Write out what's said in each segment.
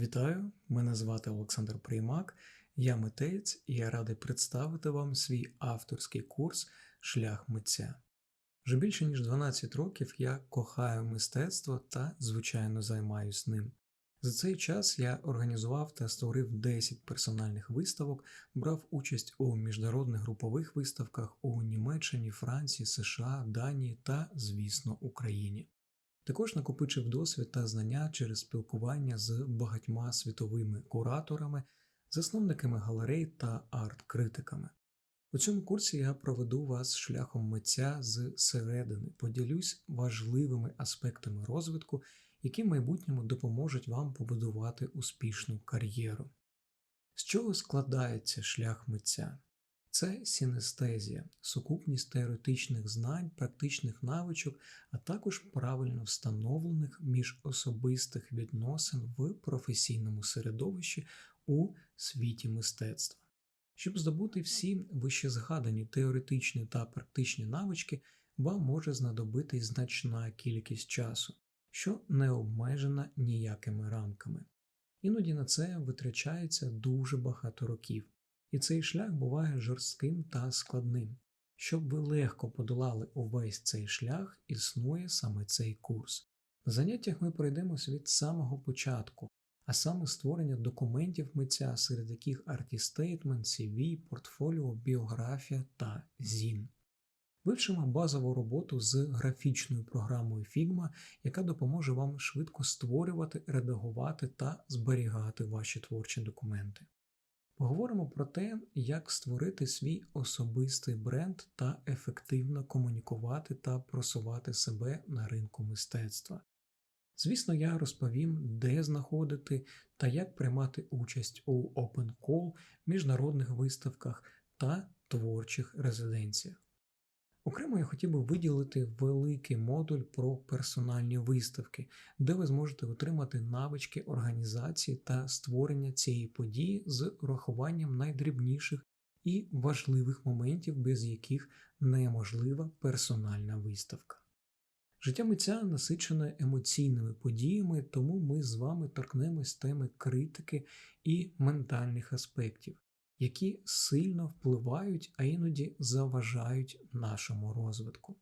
Вітаю, мене звати Олександр Приймак, я митець і я радий представити вам свій авторський курс Шлях митця. Вже більше ніж 12 років я кохаю мистецтво та, звичайно, займаюсь ним. За цей час я організував та створив 10 персональних виставок, брав участь у міжнародних групових виставках у Німеччині, Франції, США, Данії та, звісно, Україні. Також накопичив досвід та знання через спілкування з багатьма світовими кураторами, засновниками галерей та арт-критиками. У цьому курсі я проведу вас шляхом митця з середини, поділюсь важливими аспектами розвитку, які в майбутньому допоможуть вам побудувати успішну кар'єру. З чого складається шлях митця? Це синестезія, сукупність теоретичних знань, практичних навичок, а також правильно встановлених міжособистих відносин в професійному середовищі у світі мистецтва. Щоб здобути всі вищезгадані теоретичні та практичні навички, вам може знадобитись значна кількість часу, що не обмежена ніякими рамками. Іноді на це витрачається дуже багато років. І цей шлях буває жорстким та складним. Щоб ви легко подолали увесь цей шлях, існує саме цей курс. На заняттях ми пройдемось від самого початку, а саме створення документів митця, серед яких артістейтмент, CV, портфоліо, біографія та ЗІН. Вивчимо базову роботу з графічною програмою Figma, яка допоможе вам швидко створювати, редагувати та зберігати ваші творчі документи. Поговоримо про те, як створити свій особистий бренд та ефективно комунікувати та просувати себе на ринку мистецтва. Звісно, я розповім, де знаходити та як приймати участь у Open Call, міжнародних виставках та творчих резиденціях. Окремо я хотів би виділити великий модуль про персональні виставки, де ви зможете отримати навички організації та створення цієї події з урахуванням найдрібніших і важливих моментів, без яких неможлива персональна виставка. Життя митця насичене емоційними подіями, тому ми з вами торкнемось теми критики і ментальних аспектів які сильно впливають, а іноді заважають нашому розвитку.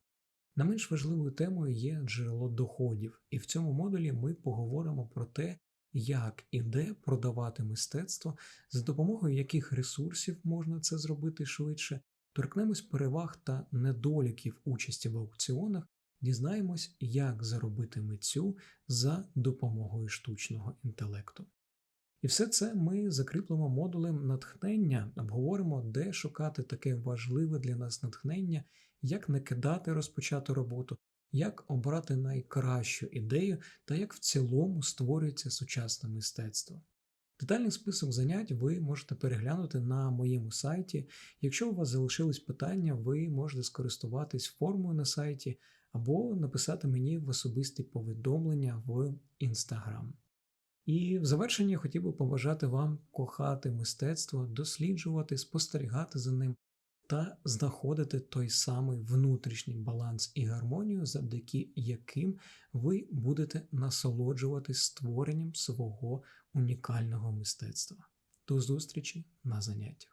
Не менш важливою темою є джерело доходів, і в цьому модулі ми поговоримо про те, як і де продавати мистецтво, за допомогою яких ресурсів можна це зробити швидше, торкнемось переваг та недоліків участі в аукціонах, дізнаємось, як заробити митцю за допомогою штучного інтелекту. І все це ми закріплемо модулем натхнення, обговоримо, де шукати таке важливе для нас натхнення, як не кидати розпочату роботу, як обрати найкращу ідею та як в цілому створюється сучасне мистецтво. Детальний список занять ви можете переглянути на моєму сайті. Якщо у вас залишились питання, ви можете скористуватись формою на сайті або написати мені в особисті повідомлення в Instagram. І в завершенні хотів би побажати вам кохати мистецтво, досліджувати, спостерігати за ним та знаходити той самий внутрішній баланс і гармонію, завдяки яким ви будете насолоджуватись створенням свого унікального мистецтва. До зустрічі на заняттях!